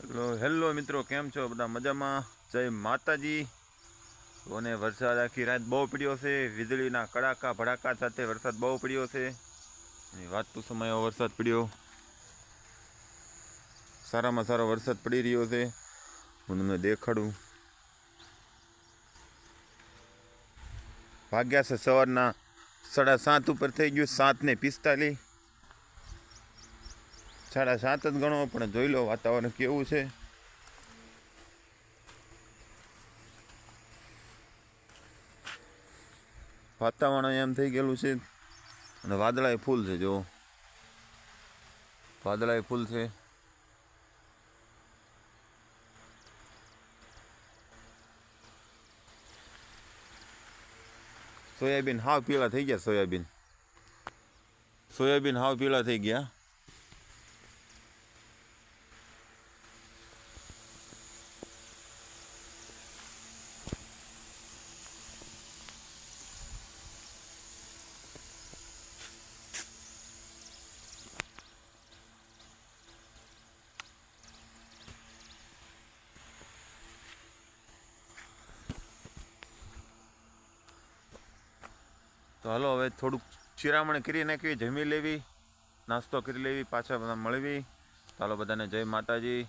Hello hello મિત્રો, કેમ છો? બધા મજામાં? જય માતાજી. અને વરસાદ આખી રાત બહુ પડ્યો છે. વીજળીના કડાકા ભડાકા સાથે વરસાદ બહુ પડ્યો છે. વાત તો સમય વરસાદ પડ્યો. સારામાં સારો વરસાદ પડી રહ્યો છે. હું તમને દેખાડું. ભાગ્યા છે સવારના સાડા સાત ઉપર થઈ ગયું સાત ને પિસ્તાલીસ. સાડા સાત જ ગણો, પણ જોઈ લો વાતાવરણ કેવું છે. વાતાવરણ એમ થઈ ગયેલું છે, અને વાદળાએ ફૂલ છે જો વાદળાય ફૂલ છે. સોયાબીન હાવ પીળા થઈ ગયા, સોયાબીન. સોયાબીન હાવ પીળા થઈ ગયા. તો હાલો, હવે થોડુંક ચિરામણ કરી નાખવી, જમી લેવી, નાસ્તો કરી લેવી, પાછા બધા મળવી. ચાલો બધાને જય માતાજી.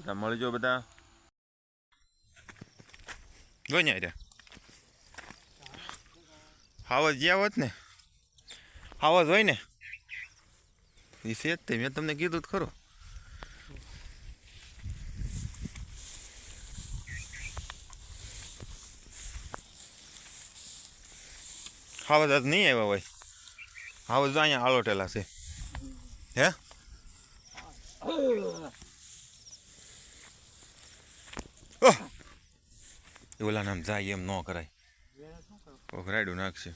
બધા મળજો બધા. જોઈને રહ્યા. હાવજ જ્યાં હોત ને, હાવજ હોય ને. એ છે જ તે, મેં તમને કીધું જ ખરું. હાવજ આજ નહીં આવ્યા હોય? હાવજ અહીંયા આલોટેલા છે. હે? ઓલા નામ જાય એમ ન કરાય. રાયડું નાખશે.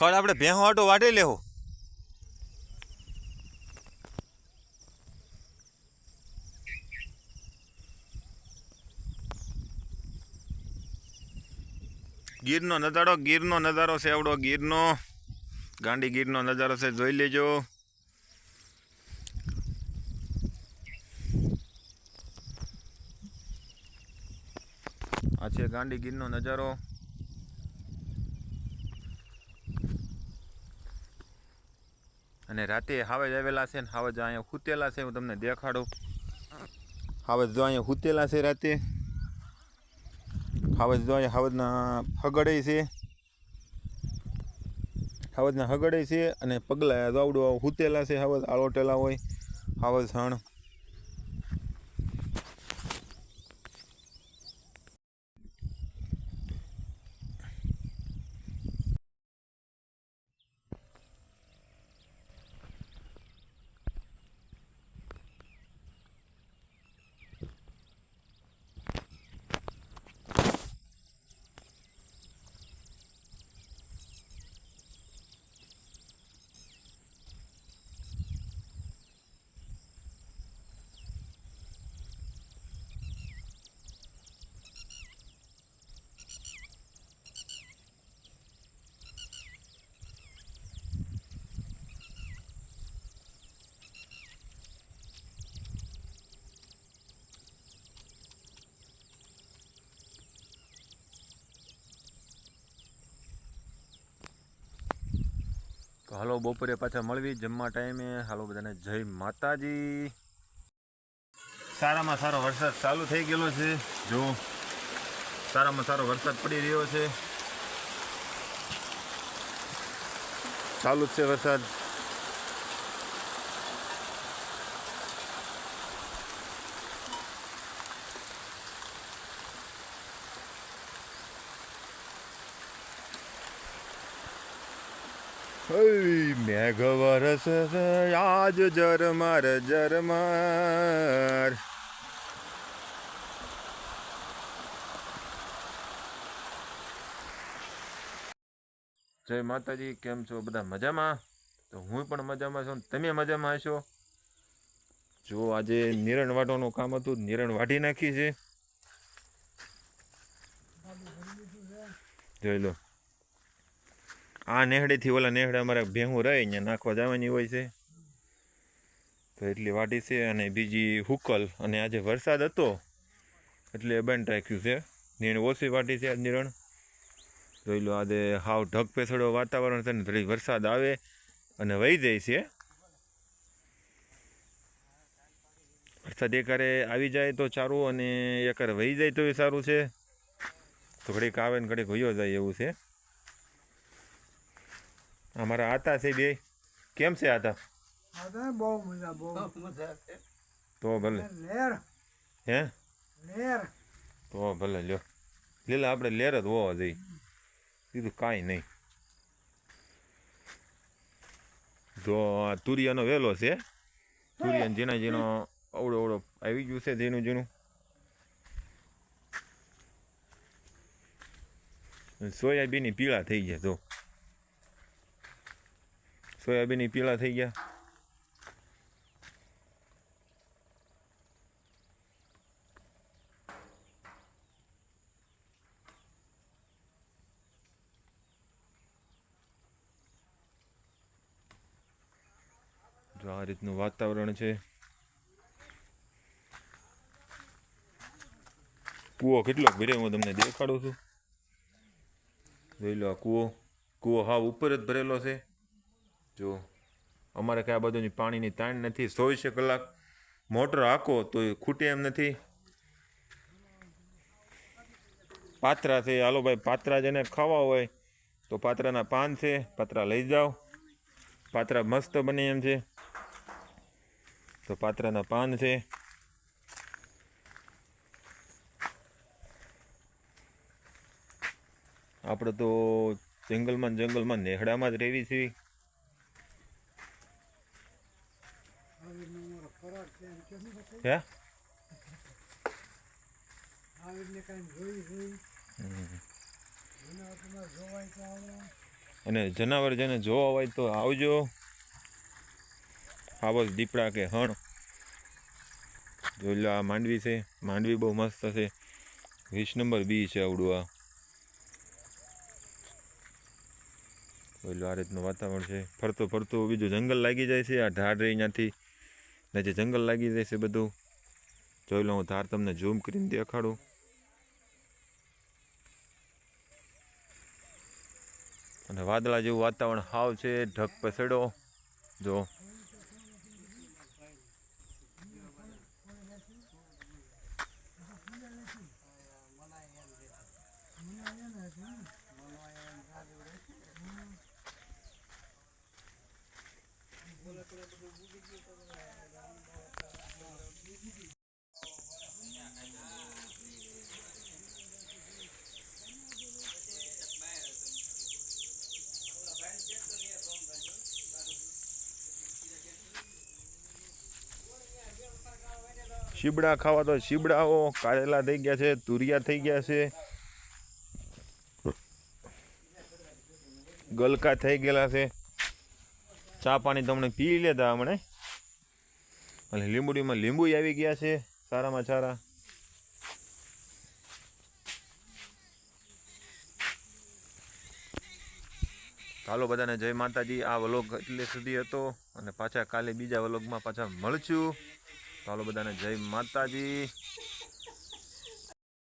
ખડ આપણે ભેહો આટો વાટી લેવો ગીરનો નજારો ગીરનો નજારો છે આવડો ગીરનો. ગાંડી ગીરનો નજારો છે, જોઈ લેજો. આ છે ગાંડી ગીરનો નજારો. અને રાતે હાવજ આવેલા છે ને હાવજ અહીંયા હુતેલા છે, હું તમને દેખાડું. હાવજ જો અહીંયા હુતેલા છે રાતે. હાવજ જો અહીંયા હાવજના હગડે છે. હાવજના હગડે છે અને પગલા દોવડું હુતેલા છે, હાવજ આળોટેલા હોય. હાવજ હણ. તો હાલો બપોરે પાછા મળવી. જમવા ટાઈમે. હાલો બધાને જય માતાજી. સારામાં સારો વરસાદ ચાલુ થઈ ગયેલો છે. જો, સારામાં સારો વરસાદ પડી રહ્યો છે. ચાલુ જ છે વરસાદ. મેઘ વરસ આજ જરમાર જરમાર જય માતાજી, કેમ છો બધા મજામાં? તો હું પણ મજામાં છું, તમે મજામાં હશો? જો આજે નિરણ વાટવાનું કામ હતું, નિરણ વાટી નાખી છે. જોઈ લો. આ નેહડેથી ઓલા નેહડે અમારે ભેહું રહે, અહીંયા નાખવા જવાની હોય છે. તો એટલી વાટી છે અને બીજી હુકલ, અને આજે વરસાદ હતો, એટલે બંધ રાખ્યું છે. નીણ ઓછી વાટી છે આજ નિરણ જોઈ લો, આજે હાવ ઢગ પેસડો વાતાવરણ છે ને, થોડી વરસાદ આવે અને વહી જાય છે. વરસાદ એકારે આવી જાય તો સારું, અને એકારે વહી જાય તો સારું છે. તો ઘડીક આવે ને ઘડીક વયો જાય એવું છે. અમારા આતા છે બે. કેમ છે આતા? બહુ મજા બહુ તો ભલે. લેર. હે? લેર. તો ભલે લ્યો. લીલા આપણે લેર જ હોવા જઈ બીજું કાંઈ નહીં. જો આ તુરિયાનો વેલો છે. તુરિયાનો જેના જેનો અવડો અવડો આવી ગયું છે જેનું જેનું સોયાબીન પીળા થઈ ગયા જો. સોયાબીન પીળા થઈ ગયા. આ રીતનું વાતાવરણ છે. કૂવો કેટલો ભરે હું તમને દેખાડું છું. જોઈ લો આ કૂવો. કૂવો હાવ ઉપર જ ભરેલો છે. જો અમારે કાંઈ આ બાજુની પાણીની તાણ નથી, ચોવીસે કલાક મોટર હાંકો તો એ ખૂટે એમ નથી. પાત્રા છે, હાલો ભાઈ, પાત્રા જેને ખાવા હોય તો પાત્રાના પાન છે, પાત્રા લઈ જાઓ. પાત્રા મસ્ત બને એમ છે. તો પાત્રાના પાન છે. આપણે તો જંગલમાં જંગલમાં નેહડામાં જ રહેવી છીએ હે? અને જનાવર જેને જોવા હોય તો આવજો. આવો દીપડા કે હણ. જોઈ લો આ માંડવી છે. માંડવી બહુ મસ્ત છે. વીસ નંબર બી છે આવડું આ. જોઈ લો આ રીતનું વાતાવરણ છે. ફરતો ફરતો બીજું જંગલ લાગી જાય છે. આ ઢાળ રહી ત્યાંથી. ને જે જંગલ લાગી જાય બધું, જોઈ લો, હું ધાર તમને ઝૂમ કરીને દેખાડું. અને વાદળા જેવું વાતાવરણ હાવ છે, ઢગ પસેડો. જો શીબડા ખાવા તો શીબડાઓ કારેલા થઈ ગયા છે, તુરિયા થઈ ગયા છે. ગલકા થઈ ગયેલા છે. ચા પાણી તમને પી લેતા હમણે. અને લીંબુડીમાં લીંબુ આવી ગયા છે, સારામાં સારા. ચાલો બધાને જય માતાજી, આ વ્લોગ એટલે સુધી હતો અને પાછા કાલે બીજા વ્લોગમાં પાછા મળશું. ચાલો બધાને જય માતાજી.